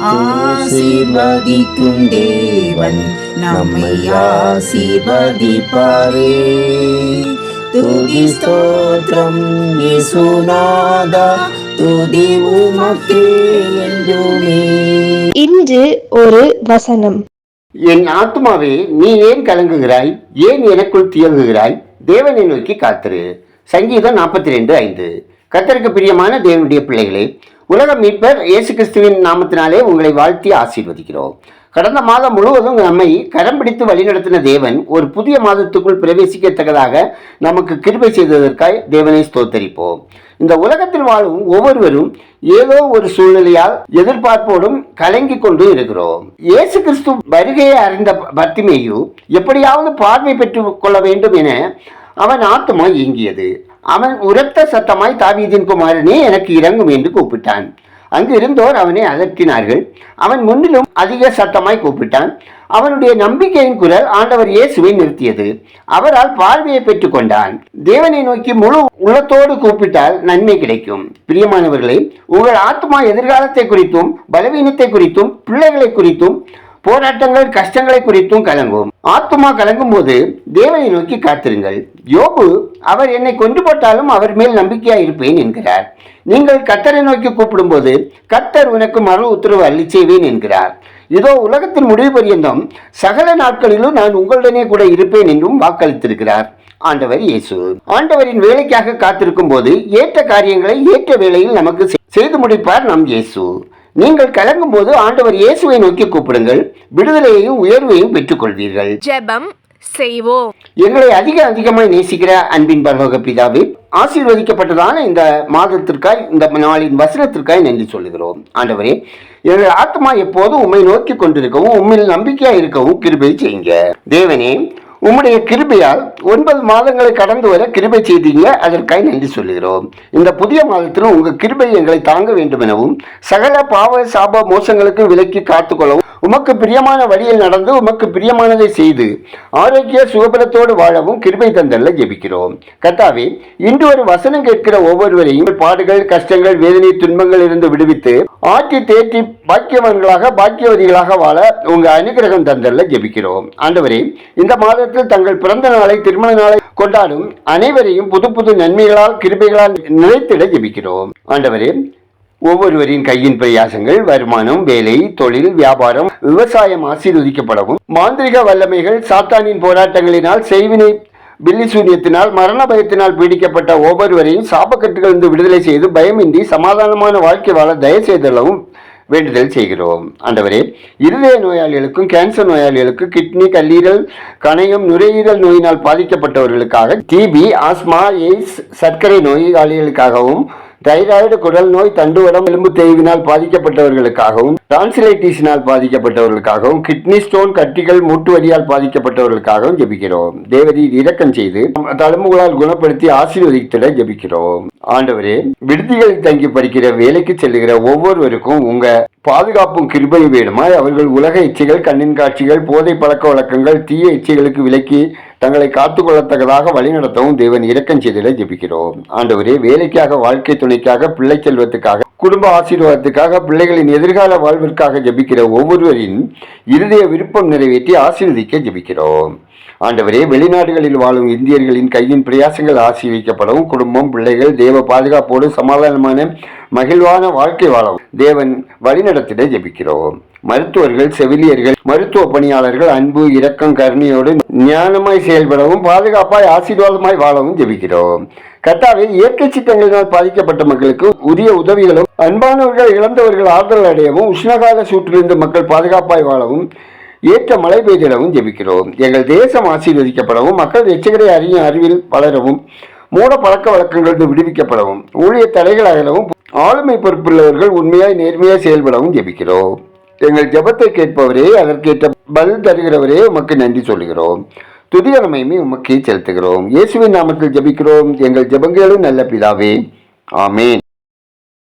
ஆசீர்வதிக்கும் தேவன் நம்மை ஆசீர்வதிப்பாரே. துதி ஸ்தோத்திரம் இயேசுநாதா துதி உமக்கே என்றுமே. இன்று ஒரு வசனம். என் ஆத்மாவே நீ ஏன் கலங்குகிறாய்? ஏன் எனக்குள் தியங்குகிறாய் தேவனை நோக்கி காத்திரு. சங்கீதம் நாற்பத்தி ரெண்டு ஐந்து. கத்தருக்கு பிரியமான தேவனுடைய பிள்ளைகளே உலக மீட்பர் இயேசு கிறிஸ்துவின் நாமத்தினாலே உங்களை வாழ்த்தி ஆசீர்வதிக்கிறோம். கடந்த மாதம் முழுவதும் நம்மை கரம் பிடித்து வழிநடத்தின தேவன் ஒரு புதிய மாதத்துக்குள் பிரவேசிக்கத்தக்கதாக நமக்கு கிருபை செய்ததற்காய் தேவனை ஸ்தோத்தரிப்போம். இந்த உலகத்தில் வாழும் ஒவ்வொருவரும் ஏதோ ஒரு சூழ்நிலையால் எதிர்பார்ப்போடும் கலங்கி கொண்டு இருக்கிறோம். இயேசு கிறிஸ்து வருகையை அறிந்த பர்த்திமேயு எப்படியாவது பார்வை பெற்றுக் கொள்ள வேண்டும் என அவன் ஆத்துமா இயங்கியது. அவன் உரத்த சத்தமாய் தாவீதின் குமாரனே எனக்கு இறங்கும் என்று கூப்பிட்டான். அங்கு இருந்தோர் அவனை அதட்டினார்கள் அவன் முன்னிலும் அதிக சத்தமாய் கூப்பிட்டான். அவனுடைய நம்பிக்கையின் குரல் ஆண்டவர் இயேசுவை நிறுத்தியது. அவரால் பார்வையை பெற்றுக் கொண்டான். தேவனை நோக்கி முழு உள்ளத்தோடு கூப்பிட்டால் நன்மை கிடைக்கும். பிரியமானவர்களே உங்கள் ஆத்மா எதிர்காலத்தை குறித்தும் பலவீனத்தை குறித்தும் பிள்ளைகளை குறித்தும் போராட்டங்கள் கஷ்டங்களை குறித்தும் கலங்கும். ஆத்துமா கலங்கும் போது தேவனை நோக்கி காத்திருங்கள். யோபு அவர் என்னை கொண்டு போட்டாலும் அவர் மேல் நம்பிக்கையாக இருப்பேன் என்கிறார். நீங்கள் கத்தரை நோக்கி கூப்பிடும்போது கத்தர் உனக்கு மறு உத்தரவு அள்ளி செய்வேன் என்கிறார். இதோ உலகத்தின் முடிவு பரியந்தம். சகல நாட்களிலும் நான் உங்களுடனே கூட இருப்பேன் என்றும் வாக்களித்திருக்கிறார். ஆண்டவர் இயேசு. ஆண்டவரின் வேலைக்காக காத்திருக்கும் போது ஏற்ற காரியங்களை ஏற்ற வேளையில் நமக்கு செய்து முடிப்பார் நம் இயேசு. நீங்கள் கலங்கும் போது ஆண்டவர் இயேசுவை நோக்கி கூப்பிடுங்கள். விடுதலையையும் உயர்வையும் பெற்றுக்கொள்வீர்கள். ஜெபம் செய்வோம். எங்களை அதிக அதிகமாய் நேசிக்கிற அன்பின் பரலோக பிதாவே ஆசீர்வதிக்கப்பட்டதான இந்த மாதத்திற்காய் இந்த நாளின் வசனத்திற்காய் நன்றி சொல்லுகிறோம். ஆண்டவரே எங்கள் ஆத்மா எப்போதும் உம்மை நோக்கி கொண்டிருக்கவும் உண்மையில் நம்பிக்கையா இருக்கவும் கிருபை செய்யுங்க. தேவனே உம்முடைய கிருபையால் ஒன்பது மாதங்களை கடந்து வர கிருபை செய்தீங்க. அதற்காக நன்றி சொல்லுகிறோம். இந்த புதிய மாதத்திலும் உங்க கிருபை எங்களை தாங்க வேண்டும் எனவும் சகல பாவ சாப மோசங்களுக்கு விலக்கி காத்துக்கொள்ளவும் உமக்கு பிரியமான வழியில் நடந்து உமக்கு பிரியமானதை செய்து ஆரோக்கிய சுகபலத்தோடு வாழவும் கிருபை தந்தல்ல ஜெபிக்கிறோம். கத்தாவே இன்று ஒரு வசனம் கேட்கிற ஒவ்வொருவரையும் பாடுகள் கஷ்டங்கள் வேதனை துன்பங்கள் இருந்து விடுவித்து ஆற்றி தேற்றி பாக்கியவன்களாக பாக்கியவதிகளாக வாழ உங்க அனுகிரகம் தந்தல்ல ஜெபிக்கிறோம். ஆண்டவரே இந்த மாத மாதத்தில் தங்கள் பிறந்த நாளை திருமண நாளை கொண்டாடும் அனைவரையும் புது புது நன்மைகளால் கிருபைகளால் நிலைத்திட ஜெபிக்கிறோம். ஆண்டவரே ஒவ்வொருவரின் கையின் பிரயாசங்கள் வருமானம் வேலை தொழில் வியாபாரம் விவசாயம் ஆசீர்வதிக்கப்படவும். மாந்திரிக வல்லமைகள் சாத்தானின் போராட்டங்களினால் செய்வினை பில்லி சூரியத்தினால் மரண பயத்தினால் பீடிக்கப்பட்ட ஒவ்வொருவரையும் சாபக்கட்டுகளிலிருந்து விடுதலை செய்து பயமின்றி சமாதானமான வாழ்க்கை வாழ தயவு செய்தளவும் வேண்டுதல் செய்கிறோம். ஆண்டவரே இருதய நோயாளிகளுக்கும் கேன்சர் நோயாளிகளுக்கும் கிட்னி கல்லீரல் கணையம் நுரையீரல் நோயினால் பாதிக்கப்பட்டவர்களுக்காக டிபி ஆஸ்மா எய்ட்ஸ் சர்க்கரை நோயாளிகளுக்காகவும் தைராய்டு குடல் நோய் தண்டுவடம் எலும்பு தேய்வினால் பாதிக்கப்பட்டவர்களுக்காகவும் டான்சிலைட்டிஸினால் பாதிக்கப்பட்டவர்களுக்காகவும் கிட்னி ஸ்டோன் கட்டிகள் மூட்டு வலியால் பாதிக்கப்பட்டவர்களுக்காகவும் ஜெபிக்கிறோம். தேவதி இரக்கம் செய்து தழும்புகளால் குணப்படுத்தி ஆசீர்வதித்திட ஜபிக்கிறோம். ஆண்டவரே விடுதிகளில் தங்கி படிக்கிற வேலைக்கு செல்லுகிற ஒவ்வொருவருக்கும் உங்க பாதுகாப்பும் கிருபை வேணுமாய் அவர்கள் உலக இச்சைகள் கண்ணின் காட்சிகள் போதை பழக்க வழக்கங்கள் தீய இச்சைகளுக்கு விலக்கி தங்களை காத்துக்கொள்ளத்தக்கதாக வழிநடத்தவும் தேவன் இரக்கம் செய்திட ஜெபிக்கிறோம். ஆண்டவரே வேலைக்காக வாழ்க்கை துணைக்காக பிள்ளை செல்வத்துக்காக குடும்ப ஆசீர்வாதத்துக்காக பிள்ளைகளின் எதிர்கால வாழ்விற்காக ஜபிக்கிற ஒவ்வொருவரின் இருதய விருப்பம் நிறைவேற்றி ஆசீர்வதிக்க ஜெபிக்கிறோம். ஆண்டவரே வெளிநாடுகளில் வாழும் இந்தியர்களின் கையின் பிரயாசங்கள் ஆசீர்விக்கப்படவும் குடும்பம் பிள்ளைகள் தேவ பாதுகாப்போடு சமாதானமான மகிழ்வான வாழ்க்கை வாழவும். தேவன் வழிநடத்திட ஜெபிக்கிறோம். மருத்துவர்கள் செவிலியர்கள் மருத்துவ பணியாளர்கள் அன்பு இரக்கம் கருணையோடு ஞானமாய் செயல்படவும் பாதுகாப்பாய் ஆசீர்வாதமாய் வாழவும் ஜெபிக்கிறோம். கர்த்தாவே இயற்கை சீட்டங்களினால் பாதிக்கப்பட்ட மக்களுக்கு உரிய உதவிகளும் அன்பானவர்கள் இழந்தவர்கள் ஆறுதல் அடையவும் உஷ்ணகால சூற்றிலிருந்து மக்கள் பாதுகாப்பாய் வாழவும் ஏற்ற மழை பெய்திடவும் ஜெபிக்கிறோம். எங்கள் தேசம் ஆசீர்வதிக்கப்படவும் மக்கள் எச்சகரை அறியும் அறிவில் வளரவும் மூட பழக்க வழக்கங்களிலிருந்து விடுவிக்கப்படவும் ஊழிய தடைகள் அகலவும் ஆளுமை பொறுப்புள்ளவர்கள் உண்மையாய் நேர்மையாய் செயல்படவும் ஜெபிக்கிறோம். எங்கள் ஜெபத்தை கேட்பவரே அதற்கேற்ற பதில் தருகிறவரே உமக்கு நன்றி சொல்கிறோம் துதிகரமையுமே உமக்கே செலுத்துகிறோம். இயேசுவின் நாமத்தில் ஜெபிக்கிறோம். எங்கள் ஜெபங்களும் நல்ல பிதாவே. ஆமேன்.